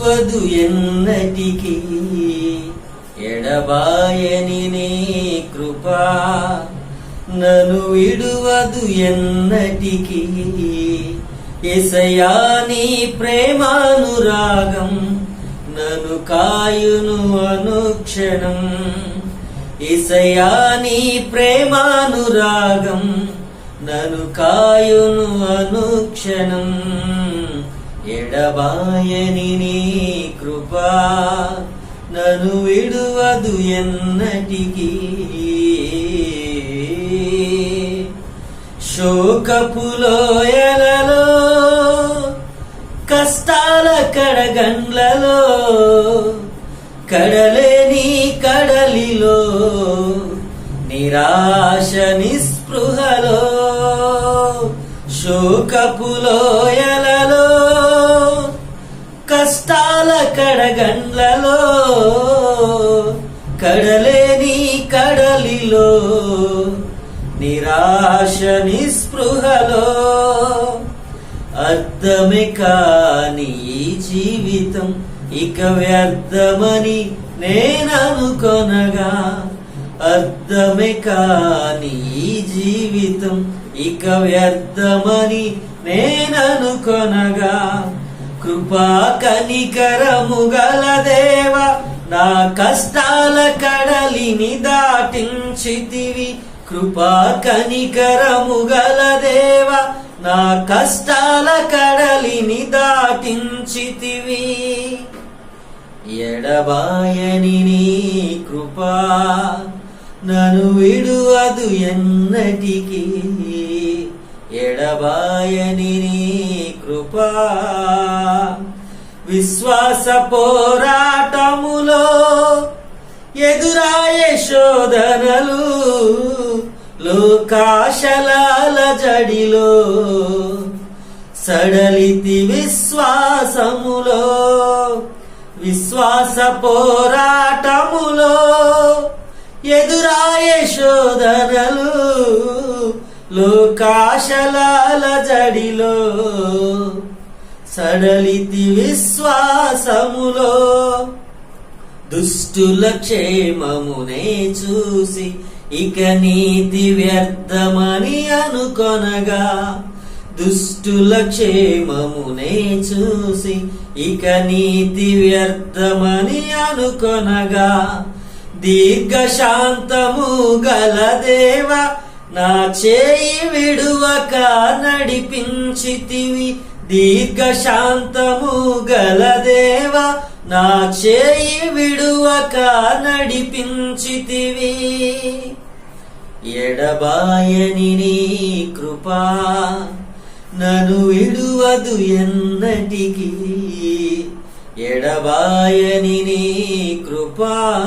విడువదు ఎన్నటికి. ఎడబాయని నీ కృపా నను విడువదు ఎన్నటికి. ఎసయా నీ ప్రేమానురాగం నను కాయును అనుక్షణం. ఎసయా నీ ప్రేమానురాగం నను కాయును అనుక్షణం. ఎడబాయని నీ కృపా నను విడువదు ఎన్నటికీ. శోకపులోయలలో కష్టాల కడగండ్లలో కడలేని కడలిలో నిరాశ నిస్పృహలో. శోకపులోయలలో కడగండ్లలో కడలేని కడలిలో నిరాశ నిస్పృహలో అర్థమే కాని ఈ జీవితం ఇక వ్యర్థమని నేననుకొనగా అర్థమే కాని ఈ జీవితం ఇక వ్యర్థమని నేననుకొనగా కృపా కనికరము గల దేవ నా కష్టాల కడలిని దాటించితివి. కృపా కనికరము గల దేవ నా కష్టాల కడలిని దాటించితివి. ఎడబాయని నీ కృపా నను విడువదు ఎన్నటికీ. ఎడబాయని నీ కృపా. విశ్వాస పోరాటములో ఎదురాయే శోధనలు లోకాశలాల జడిలో సడలితి విశ్వాసములో. విశ్వాస పోరాటములో ఎదురాయే శోధనలు లోకాశలాల జడిలో సడలితి విశ్వాసములో దుష్టుల క్షేమమునే చూసి ఇక నీతి వ్యర్థమని అనుకొనగా దుష్టుల క్షేమమునే చూసి ఇక నీతి వ్యర్థమని అనుకొనగా దీర్ఘశాంతము గల దేవ నా చేయి విడువక నడిపించితివి. దీర్ఘశాంతము గల దేవ నా చేయి విడువక నడిపించితివి. ఎడబాయని నీ కృపా. నను విడువదు ఎన్నటికి. ఎడబాయని నీ కృపా.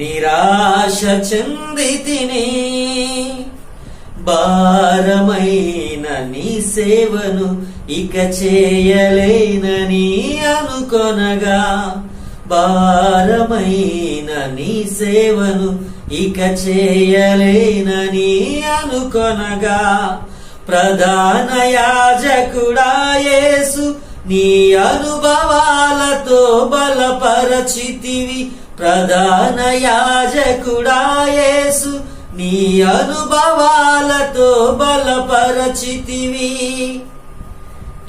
నిరాశ చెందితిని భారమైన నీ సేవను ఇక చేయలేనని అనుకొనగా భారమైన నీ సేవను ఇక చేయలేనని అనుకొనగా ప్రధాన యాజకుడా యేసు నీ అనుభవాలతో బలపరచితివి. ప్రధాన యాజకుడా యేసు నీ అనుభవాలతో బలపరచితివి.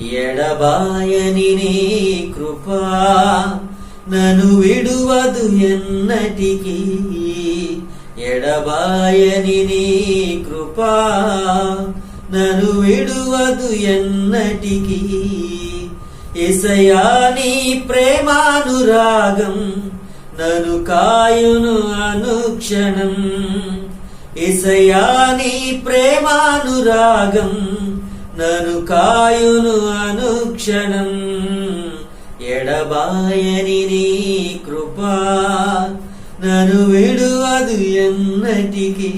ఎడబాయని నీ కృపా నను విడువదు ఎన్నటికి. ఎడబాయని నీ కృపా నను విడువదు ఎన్నటికి. ఎసయా నీ ప్రేమానురాగం నను కాయును అనుక్షణం. ఇసయాని ప్రేమానురాగం నను కాయును అనుక్షణం. ఎడబాయని నీ కృపా నను విడువదు ఎన్నటికీ.